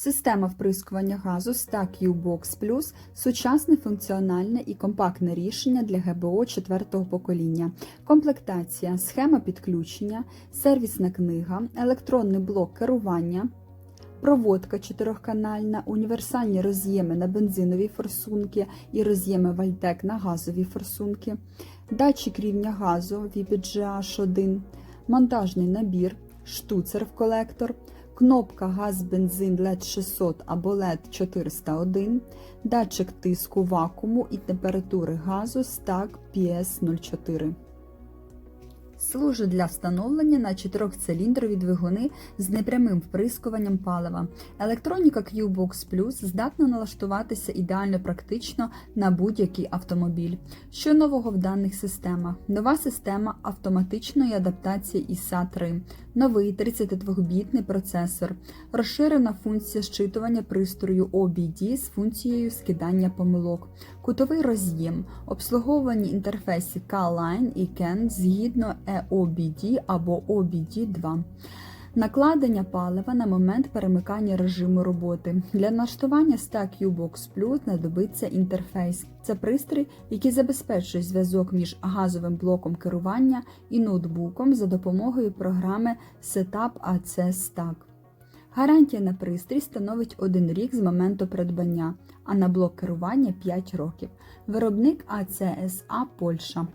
Система вприскування газу Stack U-Box Plus – сучасне функціональне і компактне рішення для ГБО четвертого покоління. Комплектація, схема підключення, сервісна книга, електронний блок керування, проводка чотирьохканальна, універсальні роз'єми на бензинові форсунки і роз'єми Вальтек на газові форсунки, датчик рівня газу VPGH1, монтажний набір, штуцер в колектор, кнопка газ-бензин LED 600 або LED 401, датчик тиску вакууму і температури газу STAC PS04. Служить для встановлення на чотирьохциліндрові двигуни з непрямим вприскуванням палива. Електроніка Q-Box Plus здатна налаштуватися ідеально практично на будь-який автомобіль. Що нового в даних системах? Нова система автоматичної адаптації ISA 3, новий 32-бітний процесор, розширена функція щитування пристрою OBD з функцією скидання помилок, кутовий роз'єм, обслуговувані інтерфейсі K-Line і CAN згідно EOBD або OBD2. Накладення палива на момент перемикання режиму роботи. Для налаштування Stack U-Box Plus знадобиться інтерфейс. Це пристрій, який забезпечує зв'язок між газовим блоком керування і ноутбуком за допомогою програми Setup AC Stack. Гарантія на пристрій становить 1 рік з моменту придбання, а на блок керування 5 років. Виробник АЦСА Польща.